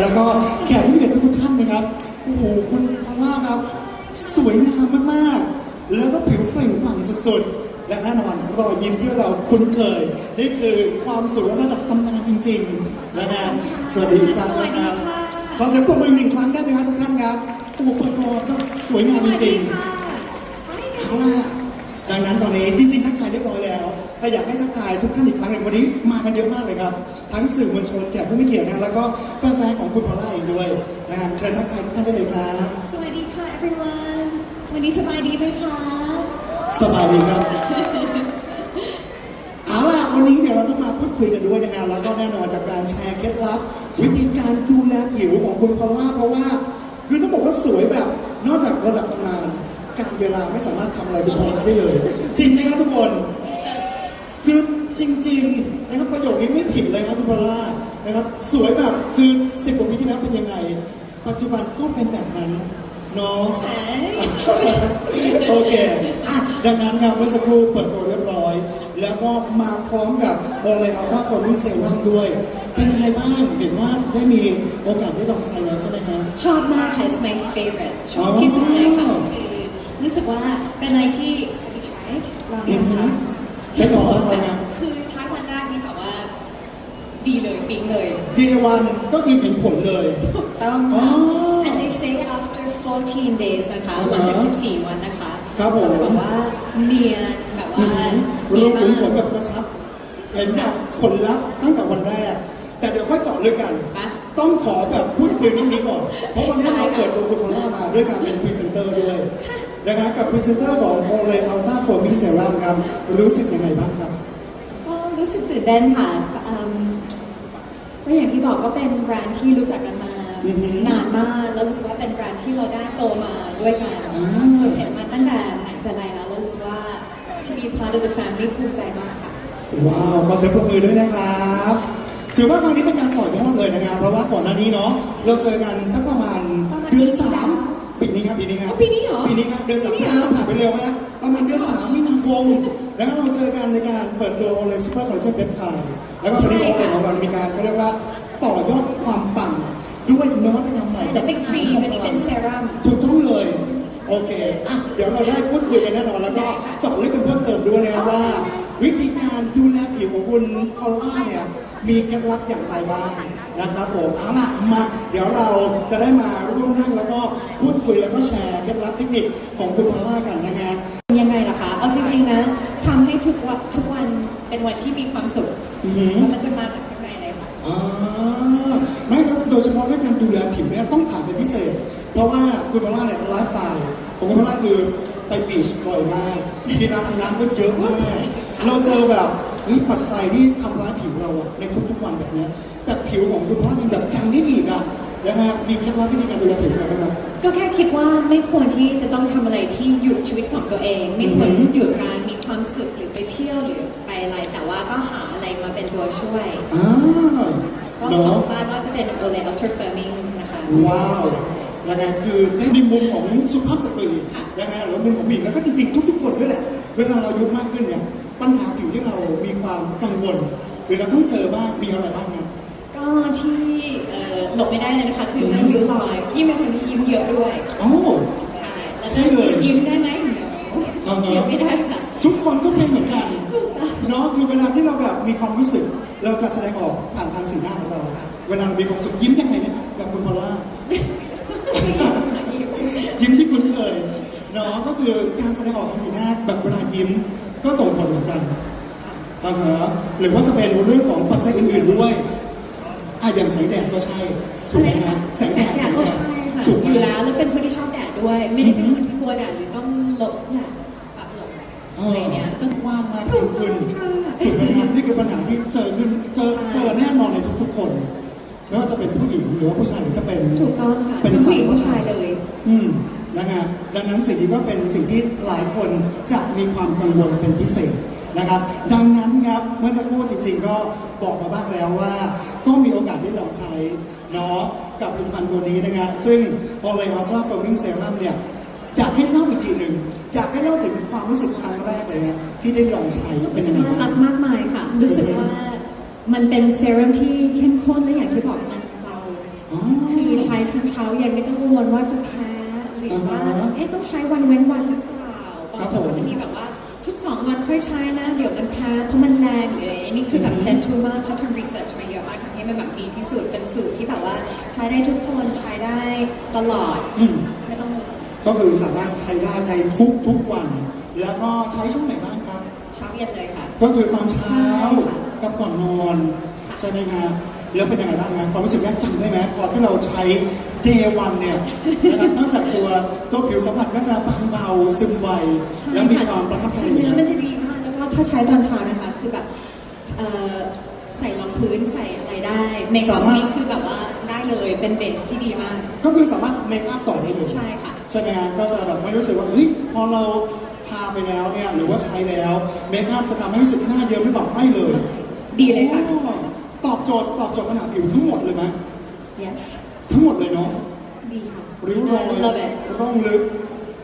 แล้วก็แขกผู้มีเกียรติทุกๆท่านนะครับ โอ้โห คุณพอลล่าครับ สวยงามมากๆ แล้วก็ผิวเปล่งปลั่งสุดๆ และแน่นอนรอยยิ้มที่เราคุ้นเคย นี่คือความสวยระดับตำนานจริงๆนะฮะสวัสดีอีกครั้งนะครับขอเสียงปรบมืออีกหนึ่งครั้งได้ไหมครับทุกท่านครับโอ้โหเปิดตัวก็สวยงามจริงๆเอาล่ะดังนั้นตอนนี้จริงๆทักทายเรียบร้อยแล้ว แต่อยากให้ทักทายทุกท่านอีกครั้งหนึ่งวันนี้มากันเยอะมากเลยครับ ทั้งสื่อมวลชนแขกผู้มีเกียรตินะแล้วก็แฟนๆของคุณพอลล่าเองด้วยนะฮะเชิญทักทายทุกท่านได้เลยครับ สวัสดีค่ะ everyone วันนี้สบายดีไหมคะ สบายดีครับ เอาล่ะวันนี้เดี๋ยวเราต้องมาพูดคุยกันด้วยนะฮะแล้วก็แน่นอนกับการแชร์เคล็ดลับ วิธีการดูแลผิวของคุณพอลล่าเพราะว่า คือต้องบอกว่าสวยแบบนอกจากระดับตำนานการเวลาไม่สามารถทำอะไรคุณพอลล่าได้เลย จริงไหมครับทุกคน คือจริงๆนะครับประโยคนี้ไม่ผิดเลยครับคุณพอลล่านะครับสวยแบบคือสิบกว่าปีที่แล้วเป็นยังไง ปัจจุบันก็เป็นแบบนั้นเนาะโอเคอะดังนั้นครับเมื่อสักครู่เปิดตัวเรียบร้อย แล้วก็มาพร้อมกับโอเลอัลฟาโฟลิงเซรั่มด้วย เป็นยังไงบ้างเห็นว่าได้มีโอกาสได้ลองใช้แล้วใช่ไหมครับชอบมากค่ะ it's my favorite ชอบอ๋อที่สุดเลยค่ะคือรู้สึกว่าเป็นอะไรที่ Have you tried ลองยังคะ ได้ลองบ้างไหมครับคือใช้วันแรกนี่แบบว่า ดีเลยปิ๊งเลยดีวันก็คือเห็นผลเลย ถูกต้องอ๋อค่ะ and they say after 14 days นะคะอ๋อหลังจาก 14 วันนะคะครับผมก็จะแบบว่าเนียนแบบว่ารูดีปมาขุนขนกแบบกระชับ เห็นแบบผลลัพธ์ตั้งแต่วันแรก แต่เดี๋ยวค่อยเจาะลึกกันฮะต้องขอแบบพูดคุยเรื่องนี้ก่อน เพราะวันนี้เราเปิดตัวคุณพอลล่ามาด้วยการเป็นพรี นะครับกับพรีเซนเตอร์ของโอเลอัลต้าโฟมิงเซรั่มครับ รู้สึกยังไงบ้างครับ ก็รู้สึกตื่นเต้นค่ะอืมก็อย่างที่บอกก็เป็นแบรนด์ที่รู้จักกันมา อือฮึนานมากแล้วรู้สึกว่าเป็นแบรนด์ที่เราได้โตมาด้วยกันอ่า เห็นมาตั้งแต่ไหนแต่ไรแล้วแล้วรู้สึกว่า to be part of the family ภูมิใจมากค่ะ ว้าว ขอเสียงปรบมือด้วยนะครับ ถือว่าครั้งนี้เป็นการต่อยอดเลยนะครับ เพราะว่าก่อนหน้านี้เนาะ เราเจอกันสักประมาณประมาณเดือนปีที่สาแล้มว ปีนี้ครับปีนี้ครับอ๋อปีนี้เหรอปีนี้ครับเดือนสามปีนี้เหรอผ่านไปเร็วนะประมาณเดือนสามมีนาคมแล้วก็เราเจอกันในการเปิดตัวโอเลซูเปอร์คอลลาเจนเปปไทด์แล้วก็ตอนนี้โอเลของเรามีการเขาเรียกว่าต่อยอดความปังด้วยนวัตกรรมใหม่แต่เป็นครีมอันนี้เป็นเซรั่มถูกต้องเลยโอเคอะเดี๋ยวเราได้พูดคุยกันแน่นอนแล้วก็เจาะลึกกันเพิ่มเติมด้วยนะครับว่า วิธีการดูแลผิวของคุณพอลล่าเนี่ย มีเคล็ดลับอย่างไรบ้างนะครับผมเอาล่ะมา เดี๋ยวเราจะได้มาร่วมนั่งแล้วก็พูดคุยแล้วก็แชร์เคล็ดลับเทคนิคของคุณพอลล่ากันนะฮะ ยังไงล่ะคะ เอาจริงๆนะทำให้ทุกวันทุกวันเป็นวันที่มีความสุขอือหือ แล้วมันจะมาจากข้างในเลยค่ะ อ่าไม่ครับโดยเฉพาะเรื่องการดูแลผิวเนี่ยต้องถามเป็นพิเศษ เพราะว่าคุณพอลล่าเนี่ยไลฟ์สไตล์ของคุณพอลล่าคือไปบีชบ่อยมากกินอาหารน้ำก็เยอะมากเราเจอแบบ เฮ้ยปัจจัยที่ทำร้ายผิวเราอะในทุกๆวันแบบเนี้ยแต่ผิวของคุณพอลล่ายังแบบยังได้อีกอะนะฮะมีเคล็ดลับวิธีการดูแลผิวยังไงบ้างครับ ก็แค่คิดว่าไม่ควรที่จะต้องทำอะไรที่หยุดชีวิตของตัวเอง ไม่ควรที่หยุดการมีความสุขหรือไปเที่ยวหรือไปอะไร แต่ว่าก็หาอะไรมาเป็นตัวช่วย อ่าก็เนาะของบ้านก็จะเป็น Olay Ultra Firming นะคะ ว้าวยังไงคือในมุมของสุภาพสตรีค่ะยังไงหรือว่ามุมของผู้หญิงแล้วก็จริงๆ ทุกๆ คนด้วยแหละ เวลาเราอายุมากขึ้นเนี่ย ปัญหาผิวที่เรามีความกังวล หรือเราต้องเจอบ้างมีอะไรบ้างครับ ก็ที่เอ่อหลบไม่ได้เลยนะคะคือเรื่องริ้วรอยยิ่งเป็นคนที่ยิ้มเยอะด้วยอ๋อใช่แล้วใช่จะเลยยิ้มได้ไหมอ่า no ฮะ ยิ้มไม่ได้ค่ะทุกคนก็เป็นเหมือนกันเนาะคือเวลาที่เราแบบมีความรู้สึก เราจะแสดงออกผ่านทางสีหน้าของเรา เวลาเรามีความสุขยิ้มยังไงนะครับแบบคุณพอลล่า ยิ้มที่คุ้นเคยเนาะก็คือการแสดงออกทางสีหน้าแบบเวลายิ้ม ก็ส่งผลเหมือนกันอ่าฮะหรือว่าจะเป็นเรื่องของปัจจัยอื่นๆด้วยอะอย่างแสงแดดก็ใช่ถูกไหมฮะแสงแดดแสงแดดก็ใช่ค่ะถูกไหม อยู่แล้วแล้วเป็นคนที่ชอบแดดด้วย ไม่ได้เป็นคนที่กลัวแดดหรือต้องหลบแดดแบบหลบเออะไรอเนี้ยก็ ว่างมากขึ้นขึ้นถูกต้องค่ะถูกไหมครับนี่คือปัญหาที่เจอขึ้นเจอใช่ เจอแน่นอนในทุกๆคนไม่ว่าจะเป็นผู้หญิงหรือว่าผู้ชายหรือจะเป็น ถูกต้องค่ะเป็นทั้งผู้หญิงผู้ชายเลย อืม นะฮะดังนั้นสิ่งนี้ก็เป็นสิ่งที่หลายคนจะมีความกังวลเป็นพิเศษนะครับ ดังนั้นครับเมื่อสักครู่จริง ๆ ก็บอกมาบ้างแล้วว่า ก็มีโอกาสได้ลองใช้เนาะกับผลิตภัณฑ์ตัวนี้นะฮะซึ่ง Olay Ultra Firming Serum เนี่ยอยากให้เล่าอีกทีหนึ่งอยากให้เล่าถึงความรู้สึกครั้งแรกเลยนะที่ได้ลองใช้เป็นรู้สึยักงไงว่ารับ้างกมากมายค่ะ รู้สึกว่ามันเป็นเซรั่มที่เข้มข้นและอย่างที่บอกมันเบาอ๋อคือใช้ทั้งเช้าเย็นไม่ต้องกังวลว่าจะแพ้ หรือว่า อ่าฮะเอ๊ะต้องใช้วันเว้นวันหรือเปล่าครับบางคนผม ก็จะมีแบบว่าทุกสองวันค่อยใช้นะ เดี๋ยวมันแพ้เพราะมันแรงหรืออะไรอันนี้คือแบบเจนทูมากเขาทำรีเสิร์ชมาเยอะมากทำให้มันแบบดีที่สุดเป็นสูตรที่แบบว่าใช้ได้ทุกคนใช้ได้ตลอดอืม ไม่ต้องกังวลก็คือสามารถใช้ได้ในทุกทุกๆวัน แล้วก็ใช้ช่วงไหนบ้างครับ เช้าเย็นเลยค่ะ ก็คือตอนเช้าใช่ค่ะกับก่อนนอนค่ะใช่ไหมฮะ แล้วเป็นยังไงบ้างฮะความรู้สึกแรกจำได้ไหมพอที่เราใช้เดวันเนี่ยนะครับนอกจากตัวตัวผิวสัมผัสก็จะบางเบาซึมไวใช่แล้วมีค่ะความประทับใจเนื้อมันจะดีมากแล้วก็ถ้าใช้ตอนเช้านะคะ คือแบบเอ่อใส่รองพื้นใส่อะไรได้เมคอัพนี้คือแบบว่าได้เลยเป็นเบสที่ดีมาก ก็คือสามารถเมคอัพต่อได้เลยใช่ค่ะ ใช่ไหมฮะก็จะแบบไม่รู้สึกว่าเฮ้ยพอเราทาไปแล้วเนี่ยหรือว่าใช้แล้วเมคอัพจะทำให้รู้สึกหน้าเยิ้มไม่บอกไม่เลย ดีเลยค่ะ โอ้ ตอบโจทย์ตอบโจทย์ปัญหาผิวทั้งหมดเลยไหม yes ทั้งหมดเลยเนาะดีค่ะริ้วรอย love it ร่องลึก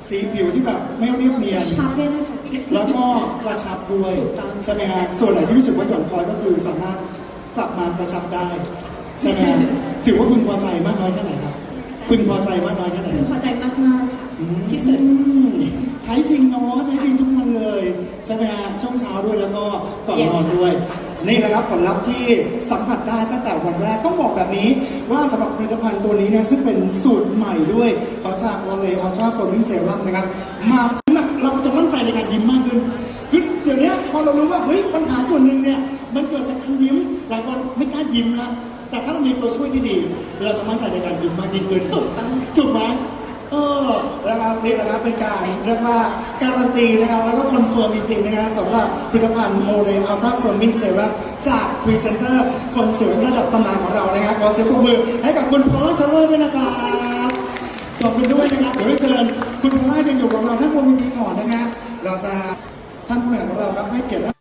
สีผิวที่แบบไม่เรียบเนียนชาร์ปด้วยนะคะแล้วก็กระชับด้วยถูกต้องใช่ไหมฮะส่วนไหนที่รู้สึกว่าหย่อนคอยก็คือสามารถกลับมากระชับได้ใช่ไหมฮะถือว่าพึงพอใจมากน้อยแค่ไหนครับพึงพอใจมากน้อยแค่ไหนพึงพอใจมากๆค่ะที่สุดอืมใช้จริงเนาะใช้จริงทุกวันเลย ใช่ไหมฮะช่วงเช้าด้วยแล้วก็ก่อนนอนด้วย นี่แหละครับผลลัพธ์ที่สัมผัสได้ตั้งแต่วันแรกต้องบอกแบบนี้ ว่าสำหรับผลิตภัณฑ์ตัวนี้เนี่ยซึ่งเป็นสูตรใหม่ด้วยของจากวอลเลย์อัลตราโฟมิงเซรั่มนะครับ มาเราจะมั่นใจในการยิ้มมากขึ้นคือเดี๋ยวนี้พอเรารู้ว่าเฮ้ยปัญหาส่วนหนึ่งเนี่ยมันเกิดจากการยิ้มหลายคนไม่กล้ายิ้มนะแต่ถ้าเรามีตัวช่วยที่ดี เราจะมั่นใจในการยิ้มมากยิ่งขึ้นถูกต้องถูกไหม เออนะครับนี่แหละครับเป็นการเรียกว่าการันตีนะครับแล้วก็คอนเฟิร์มจริงๆนะครับสำหรับผลิตภัณฑ์โมเรนอัลตราโฟมิงเซรั่มจากพรีเซนเตอร์คนสวยระดับตำนานของเรานะครับขอเสียงปรบมือให้กับคุณพอลล่าเชลเลอร์ด้วยนะครับขอบคุณด้วยนะครับเดี๋ยวเชิญคุณพอลล่ายังอยู่กับเราท่านบนเวทีก่อนนะฮะเราจะท่านผู้บริหารของเราครับให้เกียรติ